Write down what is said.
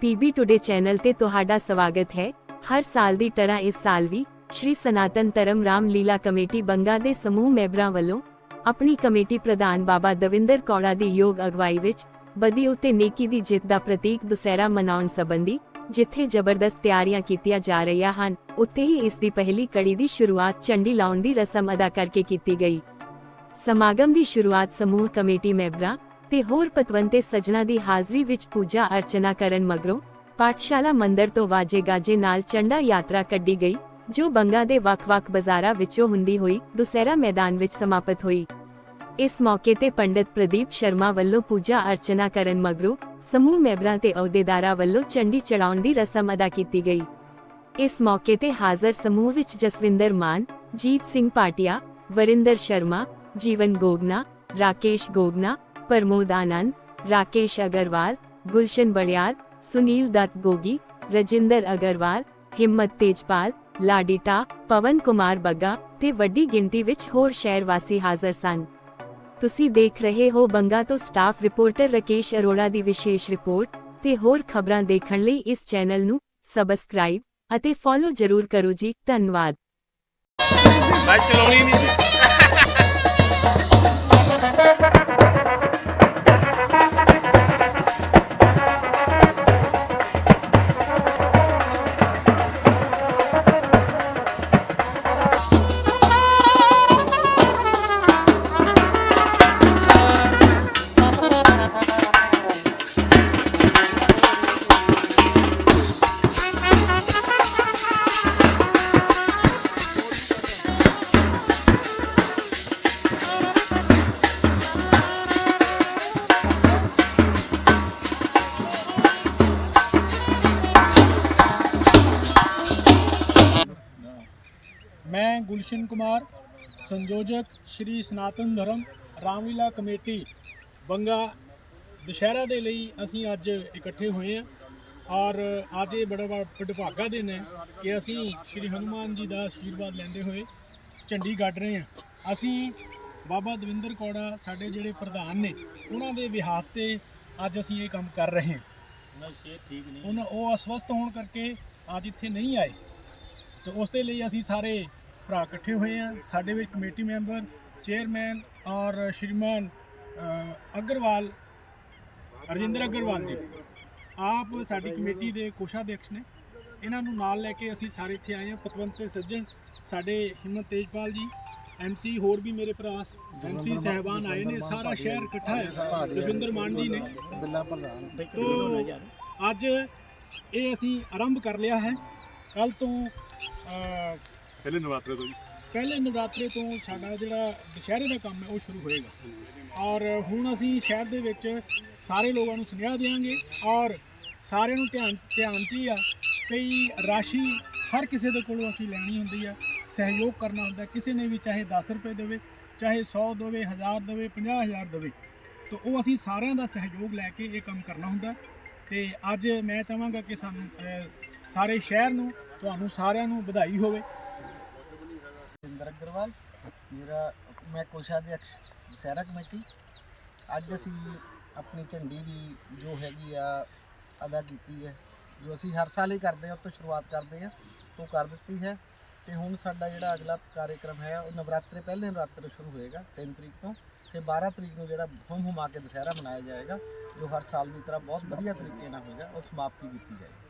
PB today channel ਤੇ ਤੁਹਾਡਾ ਸਵਾਗਤ ਹੈ। ਹਰ ਸਾਲ ਦੀ ਤਰ੍ਹਾਂ ਇਸ ਸਾਲ ਵੀ ਸ਼੍ਰੀ ਸਨਾਤਨ ਧਰਮ ਰਾਮ ਲੀਲਾ ਕਮੇਟੀ ਬੰਗਾ ਦੇ ਸਮੂਹ ਮੈਂਬਰਾਂ ਵੱਲੋਂ ਆਪਣੀ ਕਮੇਟੀ ਪ੍ਰਧਾਨ ਬਾਬਾ ਦਵਿੰਦਰ ਕੌੜਾ ਦੀ ਯੋਗ ਅਗਵਾਈ ਵਿੱਚ ਬਦੀ ਉਤੇ ਨੇਕੀ ਦੀ ਜਿੱਤ ਦਾ ਪ੍ਰਤੀਕ ਦੁਸਹਿਰਾ ਮਨਾਉਣ ਸੰਬੰਧੀ ਜਿੱਥੇ ਜ਼ਬਰਦਸਤ ਤਿਆਰੀਆਂ ਕੀਤੀਆਂ ਜਾ ਰਹੀਆਂ ਹਨ, ਉੱਥੇ ਹੀ ਇਸ ਦੀ ਪਹਿਲੀ ਕੜੀ ਦੀ ਸ਼ੁਰੂਆਤ ਚੰਡੀ ਲਾਉਣ ਦੀ ਰਸਮ ਅਦਾ ਕਰਕੇ ਕੀਤੀ ਗਈ। ਸਮਾਗਮ ਦੀ ਸ਼ੁਰੂਆਤ ਸਮੂਹ ਕਮੇਟੀ ਮੈਂਬਰਾਂ ਤੇ ਹੋਰ ਪਤਵੰਤੇ ਸੱਜਣਾ ਦੀ ਹਾਜ਼ਰੀ ਵਿੱਚ ਪੂਜਾ ਅਰਚਨਾ ਕਰਨ ਮਗਰੋਂ ਪਾਠਸ਼ਾਲਾ ਮੰਦਰ ਤੋਂ ਵਾਜੇ ਗਾਜੇ ਨਾਲ ਚੰਡਾ ਯਾਤਰਾ ਕੱਢੀ ਗਈ, ਜੋ ਬੰਗਾ ਦੇ ਵੱਖ-ਵੱਖ ਬਾਜ਼ਾਰਾਂ ਵਿੱਚੋਂ ਹੁੰਦੀ ਹੋਈ ਦੁਸਹਿਰਾ ਮੈਦਾਨ ਵਿੱਚ ਸਮਾਪਤ ਹੋਈ। ਇਸ ਮੌਕੇ ਤੇ ਪੰਡਿਤ ਪ੍ਰਦੀਪ ਸ਼ਰਮਾ ਵੱਲੋਂ ਪੂਜਾ ਅਰਚਨਾ ਕਰਨ ਮਗਰੋਂ ਸਮੂਹ ਮੈਂਬਰਾਂ ਤੇ ਅਹੁਦੇਦਾਰਾਂ ਵੱਲੋਂ ਚੰਡੀ ਚੜਾਉਣ ਦੀ ਰਸਮ ਅਦਾ ਕੀਤੀ ਗਈ। ਇਸ ਮੌਕੇ ਤੇ ਹਾਜ਼ਰ ਸਮੂਹ ਵਿੱਚ ਜਸਵਿੰਦਰ ਮਾਨ, ਜੀਤ ਸਿੰਘ ਪਾਟਿਆ, ਵਰਿੰਦਰ ਸ਼ਰਮਾ, ਜੀਵਨ ਗੋਗਨਾ, ਰਾਕੇਸ਼ ਗੋਗਨਾ ਪ੍ਰਮੋਦ ਆਨੰਦ ਰਾਕੇਸ਼ ਅਗਰਵਾਲ ਗੁਲਸ਼ਨ ਬੜਿਆਲ ਸੁਨੀਲ ਦੱਤ ਗੋਗੀ ਰਜਿੰਦਰ ਅਗਰਵਾਲ ਹਿੰਮਤ ਤੇਜਪਾਲ ਲਾਡੀਟਾ ਪਵਨ ਕੁਮਾਰ ਬੱਗਾ ਤੇ ਵੱਡੀ ਗਿਣਤੀ ਵਿੱਚ ਹੋਰ ਸ਼ਹਿਰ ਵਾਸੀ ਹਾਜ਼ਰ ਸਨ ਤੁਸੀਂ ਦੇਖ ਰਹੇ ਹੋ ਬੰਗਾ ਤੋਂ ਸਟਾਫ ਰਿਪੋਰਟਰ ਰਕੇਸ਼ ਅਰੋੜਾ ਦੀ ਵਿਸ਼ੇਸ਼ ਰਿਪੋਰਟ ਤੇ ਹੋਰ ਖਬਰਾਂ ਦੇਖਣ ਲਈ ਇਸ ਚੈਨਲ ਨੂੰ ਸਬਸਕ੍ਰਾਈਬ ਅਤੇ ਫੋਲੋ ਜ਼ਰੂਰ ਕਰੋ ਜੀ ਧੰਨਵਾਦ ਮੈਂ ਚਲਾਉਣੀ ਨਹੀਂ ਗੁਲਸ਼ਨ ਕੁਮਾਰ ਸੰਯੋਜਕ ਸ਼੍ਰੀ ਸਨਾਤਨ ਧਰਮ ਰਾਮਲੀਲਾ ਕਮੇਟੀ ਬੰਗਾ ਦੁਸ਼ਹਿਰਾ ਦੇ ਲਈ ਅਸੀਂ ਅੱਜ ਇਕੱਠੇ ਹੋਏ ਹਾਂ ਔਰ ਅੱਜ ਇਹ ਬੜਾ ਵਡਭਾਗਾ ਦਿਨ ਹੈ ਕਿ ਅਸੀਂ ਸ਼੍ਰੀ ਹਨੂਮਾਨ ਜੀ ਦਾ ਆਸ਼ੀਰਵਾਦ ਲੈਂਦੇ ਹੋਏ ਝੰਡੀ ਗੱਡ ਰਹੇ ਹਾਂ। ਅਸੀਂ ਬਾਬਾ ਦਵਿੰਦਰ ਕੌੜਾ ਸਾਡੇ ਜਿਹੜੇ ਪ੍ਰਧਾਨ ਨੇ ਉਹਨਾਂ ਦੇ ਵਿਹਾਰ ਤੇ ਅੱਜ ਅਸੀਂ ਇਹ ਕੰਮ ਕਰ ਰਹੇ ਹਾਂ। ਉਹਨਾਂ ਉਹ ਅਸਵਸਥ ਹੋਣ ਕਰਕੇ ਅੱਜ ਇੱਥੇ ਨਹੀਂ ਆਏ। ਤੇ ਉਸ ਦੇ ਲਈ ਅਸੀਂ ਸਾਰੇ ਭਰਾ ਇਕੱਠੇ ਹੋਏ ਆ। ਸਾਡੇ ਵਿੱਚ ਕਮੇਟੀ ਮੈਂਬਰ ਚੇਅਰਮੈਨ ਔਰ ਸ਼੍ਰੀਮਾਨ ਅਗਰਵਾਲ ਰਜਿੰਦਰ ਅਗਰਵਾਲ ਜੀ। ਆਪ ਸਾਡੀ ਕਮੇਟੀ ਦੇ ਕੋਸ਼ਾਧਿਕਸ਼ ਨੇ। ਇਹਨਾਂ ਨੂੰ ਨਾਲ ਲੈ ਕੇ ਅਸੀਂ ਸਾਰੇ ਇੱਥੇ ਆਏ ਹਾਂ। ਪਤਵੰਤੇ ਸੱਜਣ ਸਾਡੇ ਹਿੰਮਤ ਤੇਜਪਾਲ ਜੀ ਐਮਸੀ ਹੋਰ ਵੀ ਮੇਰੇ ਭਰਾ ਐਮਸੀ ਸਹਿਬਾਨ ਆਏ ਨੇ। ਸਾਰਾ ਸ਼ਹਿਰ ਇਕੱਠਾ ਹੈ। ਜਸਵਿੰਦਰ ਮਾਨ ਜੀ ਨੇ। ਬਿੱਲਾ ਪ੍ਰਧਾਨ। ਤੋ ਅੱਜ ਇਹ ਅਸੀਂ ਆਰੰਭ ਕਰ ਲਿਆ ਹੈ। ਕੱਲ ਤੋਂ ਪਹਿਲੇ ਨਵਰਾਤਰੇ ਤੋਂ ਜੀ। ਪਹਿਲੇ ਨਵਰਾਤਰੇ ਤੋਂ ਸਾਡਾ ਜਿਹੜਾ ਦੁਸ਼ਹਿਰੇ ਦਾ ਕੰਮ ਹੈ, ਉਹ ਸ਼ੁਰੂ ਹੋਏਗਾ। ਔਰ ਹੁਣ ਅਸੀਂ ਸ਼ਹਿਰ ਦੇ ਵਿੱਚ ਸਾਰੇ ਲੋਕਾਂ ਨੂੰ ਸੁਨੇਹਾ ਦੇਵਾਂਗੇ ਔਰ ਸਾਰਿਆਂ ਨੂੰ ਧਿਆਨ ਧਿਆਨ 'ਚ ਹੀ ਆ ਕਈ ਰਾਸ਼ੀ ਹਰ ਕਿਸੇ ਦੇ ਕੋਲੋਂ ਅਸੀਂ ਲੈਣੀ ਹੁੰਦੀ ਆ। ਸਹਿਯੋਗ ਕਰਨਾ ਹੁੰਦਾ, ਕਿਸੇ ਨੇ ਵੀ ਚਾਹੇ 10 ਰੁਪਏ ਦੇਵੇ, ਚਾਹੇ 100 ਦੇਵੇ 1000 ਦੇਵੇ 50000 ਦੇਵੇ, ਤਾਂ ਉਹ ਅਸੀਂ ਸਾਰਿਆਂ ਦਾ ਸਹਿਯੋਗ ਲੈ ਕੇ ਇਹ ਕੰਮ ਕਰਨਾ ਹੁੰਦਾ। ਤੇ ਅੱਜ ਮੈਂ ਚਾਹਾਂਗਾ ਕਿ ਸਾਨੂੰ ਸਾਰੇ ਸ਼ਹਿਰ ਨੂੰ, ਤੁਹਾਨੂੰ ਸਾਰਿਆਂ ਨੂੰ ਵਧਾਈ ਹੋਵੇ। ਜਿੰਦਰ ਅਗਰਵਾਲ ਮੇਰਾ, ਮੈਂ ਕੋਸ਼ਾਧਿਕਸ਼ ਦੁਸਹਿਰਾ ਕਮੇਟੀ। ਅੱਜ ਅਸੀਂ ਆਪਣੀ ਝੰਡੀ ਦੀ ਜੋ ਹੈਗੀ ਆ, ਅਦਾ ਕੀਤੀ ਹੈ, ਜੋ ਅਸੀਂ ਹਰ ਸਾਲ ਹੀ ਕਰਦੇ ਹਾਂ ਉਹ ਤੋਂ ਸ਼ੁਰੂਆਤ ਕਰਦੇ ਹਾਂ, ਉਹ ਕਰ ਦਿੱਤੀ ਹੈ। ਤੇ ਹੁਣ ਸਾਡਾ ਜਿਹੜਾ ਅਗਲਾ ਕਾਰਜਕ੍ਰਮ ਹੈ, ਉਹ ਨਵਰਾਤਰੇ, ਪਹਿਲੇ ਨਵਰਾਤਰੇ ਸ਼ੁਰੂ ਹੋਏਗਾ 3 ਤਰੀਕ ਤੋਂ। ਤੇ 12 ਤਰੀਕ ਨੂੰ ਜਿਹੜਾ ਹੁਮ ਹੁਮਾ ਕੇ ਦੁਸਹਿਰਾ ਮਨਾਇਆ ਜਾਏਗਾ, ਜੋ ਹਰ ਸਾਲ ਦੀ ਤਰ੍ਹਾਂ ਬਹੁਤ ਵਧੀਆ ਤਰੀਕੇ ਨਾਲ ਹੋਏਗਾ, ਉਹ ਸਮਾਪਤੀ ਕੀਤੀ ਜਾਏਗੀ।